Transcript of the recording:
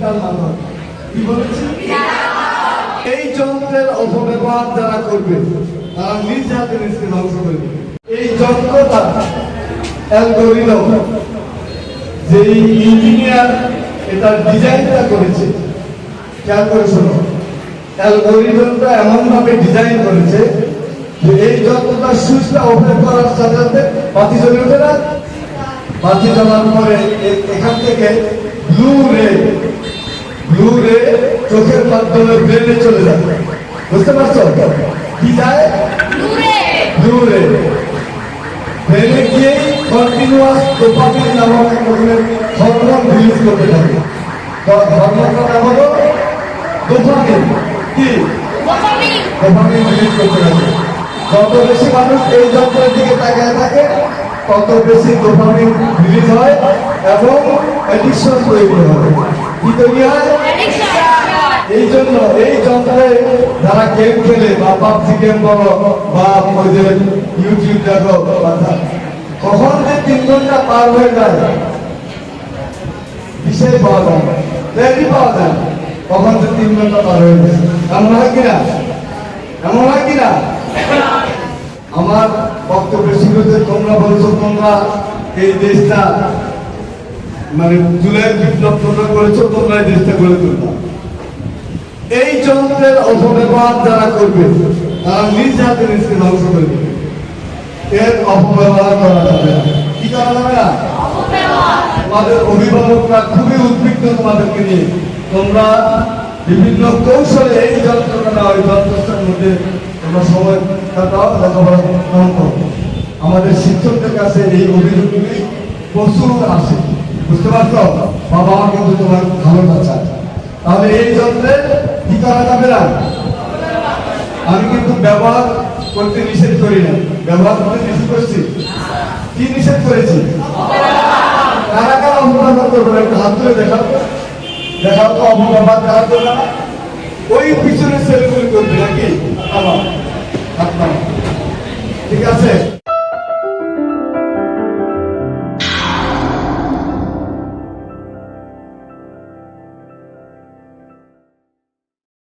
বিদ্যার মানব কি এই যন্ত্রের অপব্যবহার যারা করবে, তারা নিজ হাতে নিজকে ধ্বংস করবে এই যন্ত্রটা যে ইঞ্জিনিয়ার এটা ডিজাইনটা করেছে, খেয়াল করে শোনো। অ্যালগোরিদমটা এমন ভাবে ডিজাইন করেছে যে এই যন্ত্রটা সুইচটা ওপেন করার সাথে সাথে বাতি জ্বলে ওঠে না? বাতি জ্বলার পরে এখান থেকে ব্লু রে ব্লু রে চোখের মাধ্যমে ব্রেনে চলে যায় বুঝতে পারছ? কি যায়? ব্লু রে ব্রেনে গিয়ে কন্টিনিউয়াস ডোপামিন নামক এক হরমোন রিলিজ করতে থাকে। তো হরমোনটার নাম হলো ডোপামিন কি? ডোপামিন রিলিজ করতে থাকে। যত বেশি মানুষ এই যন্ত্রের দিকে তাকায় থাকে তত বেশি ডোপামিন রিলিজ হয় এবং অ্যাডিকশন তৈরি হয়। এই জন্য এই যন্ত্রে যারা গেম খেলে বা পাবজি গেম বলো বা ওই যে ইউটিউব দেখো কখন যে তিন ঘণ্টা পার হয়ে যায় বিষয় পাওয়া যায় ট্রেনই পাওয়া যায় কখন যে তিন ঘণ্টা পার হয়ে গেছে এমন হয় কিনা এমন হয় কিনা আমার বক্তব্যের শুরুতে তোমরা বলছো তোমরা এই দেশটা মানে জুলাই বিপ্লব তোমরা করেছ তোমরা দেশটা গড়ে তুলবা। এই যন্ত্রের অপব্যবহার যারা করবে, তারা নিজ হাতে নিজকে ধ্বংস করে দেবে। এর অপব্যবহার করা যাবে না। কি করা যাবে না? তোমাদের অভিভাবকরা খুবই উদ্বিগ্ন তোমাদেরকে নিয়ে। তোমরা বিভিন্ন কৌশলে এই যন্ত্রটা না ওই যন্ত্রটার মধ্যে তোমরা সময় কাটাও লেখাপড়া করো। আমাদের শিক্ষকদের কাছে এই অভিযোগগুলি প্রচুর আসে। বুঝতে পারছ? বাবা কিন্তু তোমার ভালোটা চায় তাহলে এই যন্ত্রে কি যাবে না? আমি কিন্তু ব্যবহার করতে নিষেধ করি না। ব্যবহার করতে নিষেধ করছি? কি নিষেধ করেছি? কারা কারা অপব্যবহার করবে? একটা হাত তুলে দেখাও। দেখাও তো অপব্যবহার কারা করবে না? ওই পিছনে ছেলেগুলি করবে নাকি? আমার